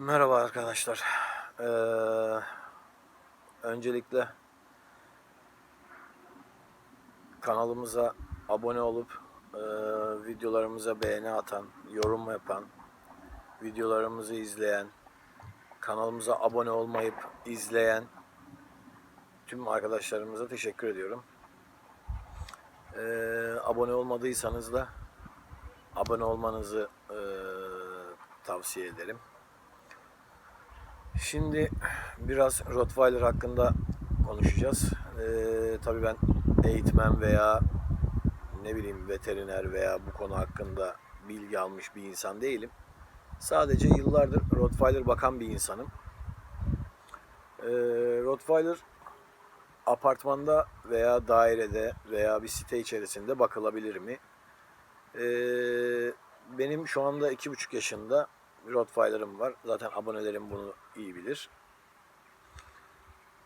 Merhaba arkadaşlar. Ee, öncelikle kanalımıza abone olup e, videolarımıza beğeni atan, yorum yapan, videolarımızı izleyen, kanalımıza abone olmayıp izleyen tüm arkadaşlarımıza teşekkür ediyorum. Ee, abone olmadıysanız da abone olmanızı e, tavsiye ederim. Şimdi biraz Rottweiler hakkında konuşacağız. Ee, tabii ben eğitmen veya ne bileyim veteriner veya bu konu hakkında bilgi almış bir insan değilim. Sadece yıllardır Rottweiler bakan bir insanım. Ee, Rottweiler apartmanda veya dairede veya bir site içerisinde bakılabilir mi? Ee, benim şu anda iki buçuk yaşında bir Rottweiler'ım var. Zaten abonelerim bunu iyi bilir.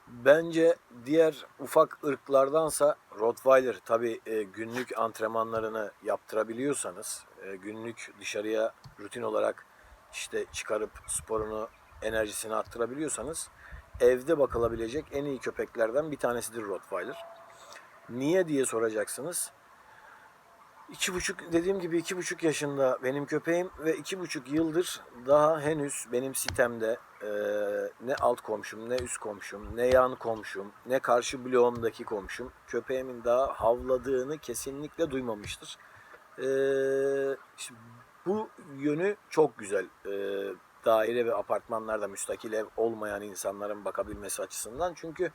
Bence diğer ufak ırklardansa Rottweiler tabi günlük antrenmanlarını yaptırabiliyorsanız, e, günlük dışarıya rutin olarak işte çıkarıp sporunu, enerjisini arttırabiliyorsanız evde bakılabilecek en iyi köpeklerden bir tanesidir Rottweiler. Niye diye soracaksınız. İki buçuk dediğim gibi iki buçuk yaşında benim köpeğim ve iki buçuk yıldır daha henüz benim sitemde e, ne alt komşum ne üst komşum ne yan komşum ne karşı bloğumdaki komşum köpeğimin daha havladığını kesinlikle duymamıştır. E, işte bu yönü çok güzel. E, daire ve apartmanlarda müstakil ev olmayan insanların bakabilmesi açısından çünkü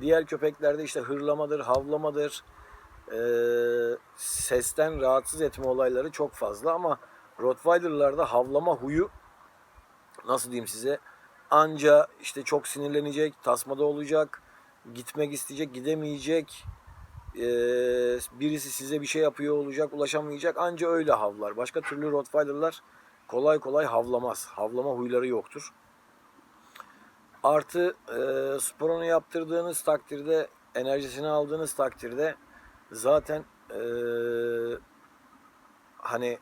diğer köpeklerde işte hırlamadır, havlamadır, e, sesten rahatsız etme olayları çok fazla ama Rottweiler'larda havlama huyu nasıl diyeyim size anca işte çok sinirlenecek, tasmada olacak, gitmek isteyecek, gidemeyecek, e, birisi size bir şey yapıyor olacak, ulaşamayacak anca öyle havlar. Başka türlü Rottweiler'lar kolay kolay havlamaz. Havlama huyları yoktur. Artı e, sporunu yaptırdığınız takdirde, enerjisini aldığınız takdirde zaten eee, hani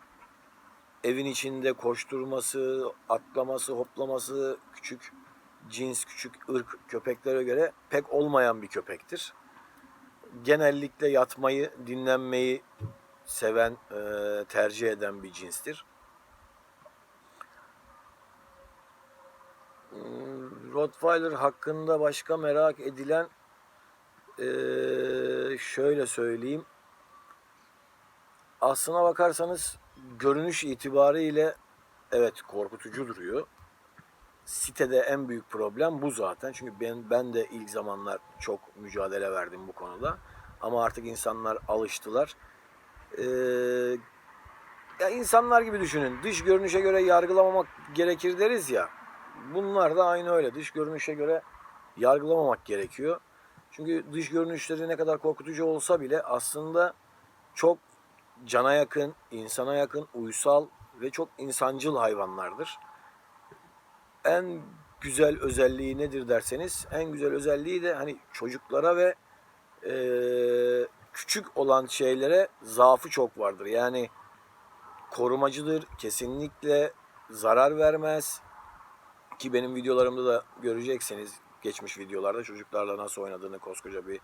evin içinde koşturması, atlaması, hoplaması küçük cins, küçük ırk köpeklere göre pek olmayan bir köpektir. Genellikle yatmayı, dinlenmeyi seven, eee, tercih eden bir cinstir. Hmm, Rottweiler hakkında başka merak edilen ee, şöyle söyleyeyim. Aslına bakarsanız görünüş itibariyle evet korkutucu duruyor. Sitede en büyük problem bu zaten. Çünkü ben ben de ilk zamanlar çok mücadele verdim bu konuda. Ama artık insanlar alıştılar. Ee, ya insanlar gibi düşünün. Dış görünüşe göre yargılamamak gerekir deriz ya. Bunlar da aynı öyle. Dış görünüşe göre yargılamamak gerekiyor. Çünkü dış görünüşleri ne kadar korkutucu olsa bile aslında çok cana yakın, insana yakın, uysal ve çok insancıl hayvanlardır. En güzel özelliği nedir derseniz, en güzel özelliği de hani çocuklara ve e, küçük olan şeylere zaafı çok vardır. Yani korumacıdır, kesinlikle zarar vermez. Ki benim videolarımda da göreceksiniz geçmiş videolarda çocuklarla nasıl oynadığını koskoca bir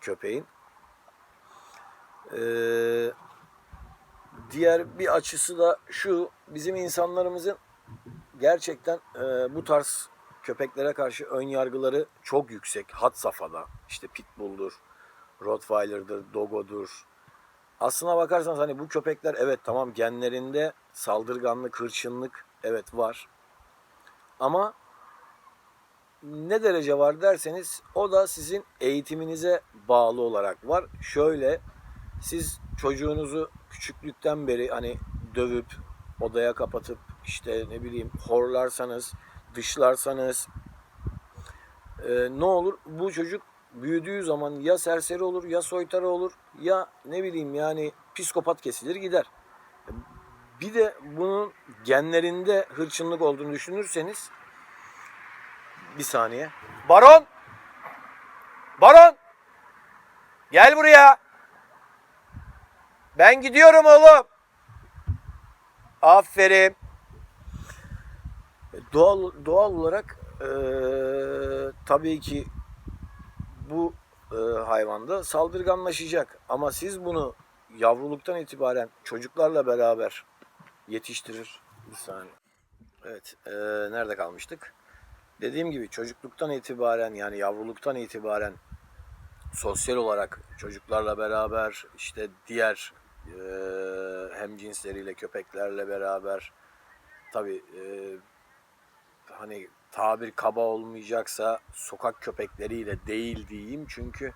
köpeğin. Ee, diğer bir açısı da şu bizim insanlarımızın gerçekten e, bu tarz köpeklere karşı ön yargıları çok yüksek. Hat safhada. İşte pitbull'dur, rottweiler'dır, dogo'dur. Aslına bakarsanız hani bu köpekler evet tamam genlerinde saldırganlık, hırçınlık evet var. Ama ne derece var derseniz o da sizin eğitiminize bağlı olarak var. Şöyle siz çocuğunuzu küçüklükten beri hani dövüp odaya kapatıp işte ne bileyim horlarsanız, dışlarsanız e, ne olur? Bu çocuk büyüdüğü zaman ya serseri olur ya soytarı olur ya ne bileyim yani psikopat kesilir gider. Bir de bunun genlerinde hırçınlık olduğunu düşünürseniz bir saniye. Baron! Baron! Gel buraya. Ben gidiyorum oğlum. Aferin. Doğal doğal olarak e, tabii ki bu e, hayvanda saldırganlaşacak. Ama siz bunu yavruluktan itibaren çocuklarla beraber yetiştirir. Bir saniye. Evet, e, nerede kalmıştık? Dediğim gibi çocukluktan itibaren yani yavruluktan itibaren sosyal olarak çocuklarla beraber işte diğer e, hem cinsleriyle köpeklerle beraber tabi hani tabir kaba olmayacaksa sokak köpekleriyle değil diyeyim. Çünkü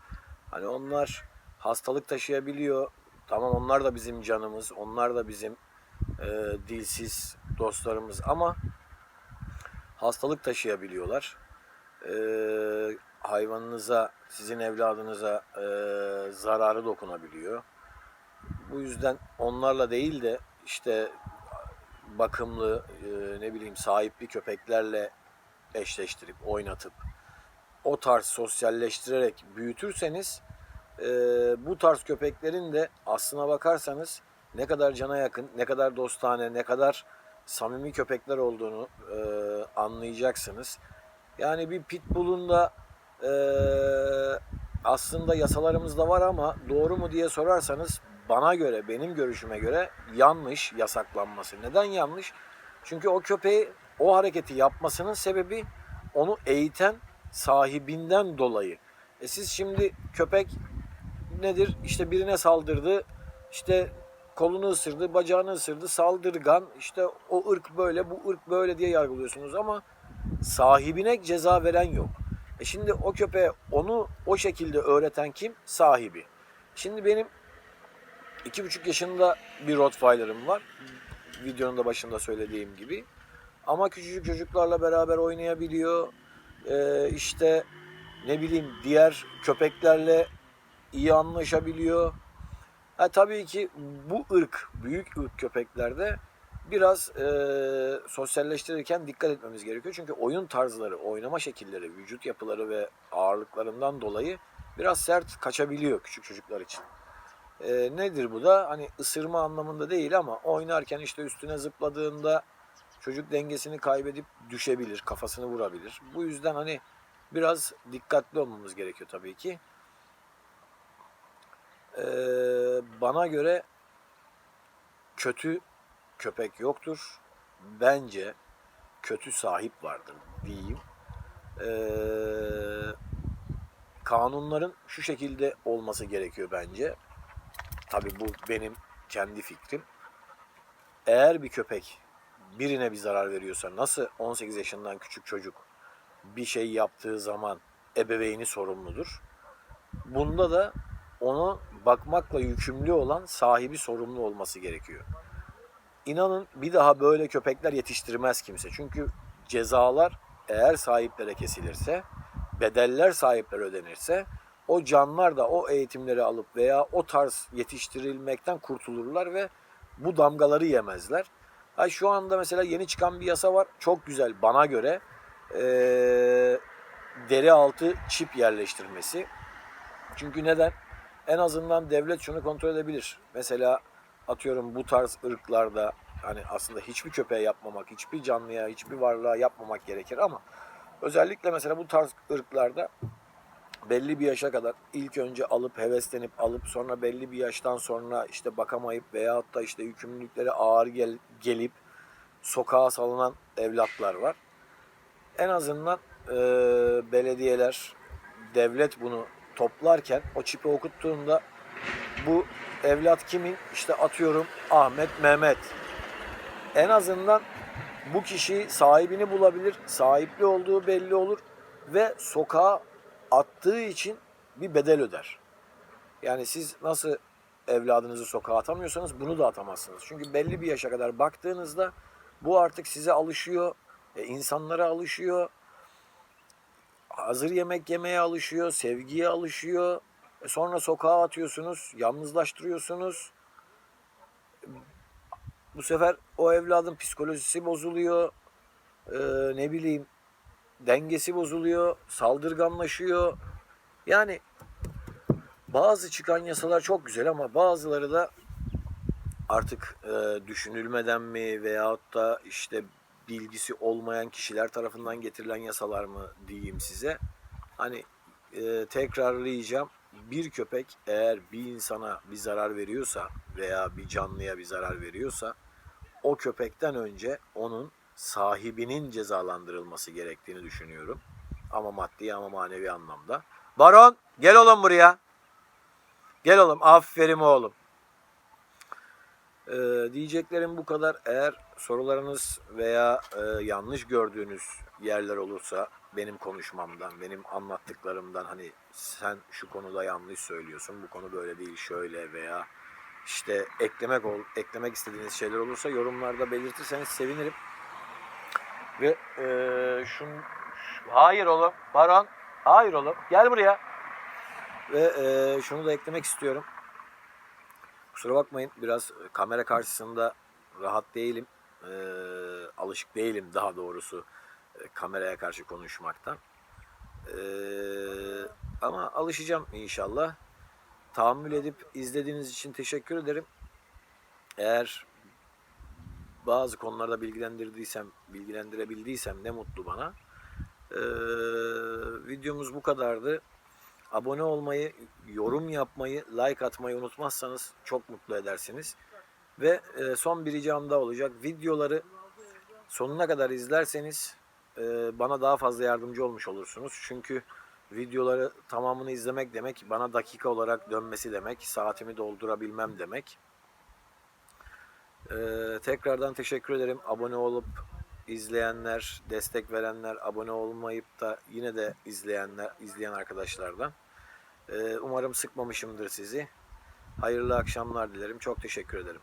hani onlar hastalık taşıyabiliyor. Tamam onlar da bizim canımız onlar da bizim e, dilsiz dostlarımız ama hastalık taşıyabiliyorlar. E, hayvanınıza sizin evladınıza e, zararı dokunabiliyor. Bu yüzden onlarla değil de işte bakımlı e, ne bileyim sahipli köpeklerle eşleştirip oynatıp o tarz sosyalleştirerek büyütürseniz e, bu tarz köpeklerin de aslına bakarsanız ne kadar cana yakın, ne kadar dostane, ne kadar samimi köpekler olduğunu e, anlayacaksınız. Yani bir pitbull'un da e, aslında yasalarımızda var ama doğru mu diye sorarsanız bana göre, benim görüşüme göre yanlış yasaklanması. Neden yanlış? Çünkü o köpeği o hareketi yapmasının sebebi onu eğiten sahibinden dolayı. E siz şimdi köpek nedir? İşte birine saldırdı, işte kolunu ısırdı, bacağını ısırdı, saldırgan, işte o ırk böyle, bu ırk böyle diye yargılıyorsunuz ama sahibine ceza veren yok. E şimdi o köpeğe onu o şekilde öğreten kim? Sahibi. Şimdi benim iki buçuk yaşında bir Rottweiler'ım var. Videonun da başında söylediğim gibi. Ama küçücük çocuklarla beraber oynayabiliyor. Ee, işte ne bileyim diğer köpeklerle iyi anlaşabiliyor. Ha, tabii ki bu ırk, büyük ırk köpeklerde biraz e, sosyalleştirirken dikkat etmemiz gerekiyor. Çünkü oyun tarzları, oynama şekilleri, vücut yapıları ve ağırlıklarından dolayı biraz sert kaçabiliyor küçük çocuklar için. E, nedir bu da? Hani ısırma anlamında değil ama oynarken işte üstüne zıpladığında çocuk dengesini kaybedip düşebilir, kafasını vurabilir. Bu yüzden hani biraz dikkatli olmamız gerekiyor tabii ki. Ee, bana göre kötü köpek yoktur. Bence kötü sahip vardır diyeyim. Ee, kanunların şu şekilde olması gerekiyor bence. Tabii bu benim kendi fikrim. Eğer bir köpek birine bir zarar veriyorsa nasıl 18 yaşından küçük çocuk bir şey yaptığı zaman ebeveyni sorumludur. Bunda da onu bakmakla yükümlü olan sahibi sorumlu olması gerekiyor. İnanın bir daha böyle köpekler yetiştirmez kimse. Çünkü cezalar eğer sahiplere kesilirse, bedeller sahiplere ödenirse o canlar da o eğitimleri alıp veya o tarz yetiştirilmekten kurtulurlar ve bu damgaları yemezler. Ha şu anda mesela yeni çıkan bir yasa var. Çok güzel bana göre. Ee, deri altı çip yerleştirmesi. Çünkü neden? En azından devlet şunu kontrol edebilir. Mesela atıyorum bu tarz ırklarda hani aslında hiçbir köpeğe yapmamak, hiçbir canlıya, hiçbir varlığa yapmamak gerekir ama özellikle mesela bu tarz ırklarda belli bir yaşa kadar ilk önce alıp heveslenip alıp sonra belli bir yaştan sonra işte bakamayıp veyahut da işte yükümlülükleri ağır gel, gelip sokağa salınan evlatlar var. En azından e, belediyeler, devlet bunu toplarken o çipi okuttuğunda bu evlat kimin? İşte atıyorum Ahmet, Mehmet. En azından bu kişi sahibini bulabilir, sahipli olduğu belli olur ve sokağa attığı için bir bedel öder. Yani siz nasıl evladınızı sokağa atamıyorsanız bunu da atamazsınız. Çünkü belli bir yaşa kadar baktığınızda bu artık size alışıyor, e, insanlara alışıyor, hazır yemek yemeye alışıyor, sevgiye alışıyor. E sonra sokağa atıyorsunuz, yalnızlaştırıyorsunuz. Bu sefer o evladın psikolojisi bozuluyor. Ee, ne bileyim dengesi bozuluyor, saldırganlaşıyor. Yani bazı çıkan yasalar çok güzel ama bazıları da artık e, düşünülmeden mi veyahut da işte bilgisi olmayan kişiler tarafından getirilen yasalar mı diyeyim size. Hani e, tekrarlayacağım. Bir köpek eğer bir insana bir zarar veriyorsa veya bir canlıya bir zarar veriyorsa o köpekten önce onun sahibinin cezalandırılması gerektiğini düşünüyorum. Ama maddi ama manevi anlamda. Baron gel oğlum buraya. Gel oğlum aferin oğlum. Ee, diyeceklerim bu kadar. Eğer sorularınız veya e, yanlış gördüğünüz yerler olursa benim konuşmamdan, benim anlattıklarımdan hani sen şu konuda yanlış söylüyorsun, bu konu böyle değil şöyle veya işte eklemek ol, eklemek istediğiniz şeyler olursa yorumlarda belirtirseniz sevinirim. Ve e, şun, şu- hayır oğlum, Baron, hayır oğlum, gel buraya. Ve e, şunu da eklemek istiyorum. Kusura bakmayın biraz kamera karşısında rahat değilim. Ee, alışık değilim daha doğrusu e, kameraya karşı konuşmaktan. Ee, ama alışacağım inşallah. Tahammül edip izlediğiniz için teşekkür ederim. Eğer bazı konularda bilgilendirdiysem, bilgilendirebildiysem ne mutlu bana. Ee, videomuz bu kadardı. Abone olmayı, yorum yapmayı, like atmayı unutmazsanız çok mutlu edersiniz. Ve e, son bir ricam daha olacak. Videoları sonuna kadar izlerseniz e, bana daha fazla yardımcı olmuş olursunuz. Çünkü videoları tamamını izlemek demek bana dakika olarak dönmesi demek, saatimi doldurabilmem demek. E, tekrardan teşekkür ederim. Abone olup izleyenler, destek verenler, abone olmayıp da yine de izleyenler, izleyen arkadaşlardan. Ee, umarım sıkmamışımdır sizi. Hayırlı akşamlar dilerim. Çok teşekkür ederim.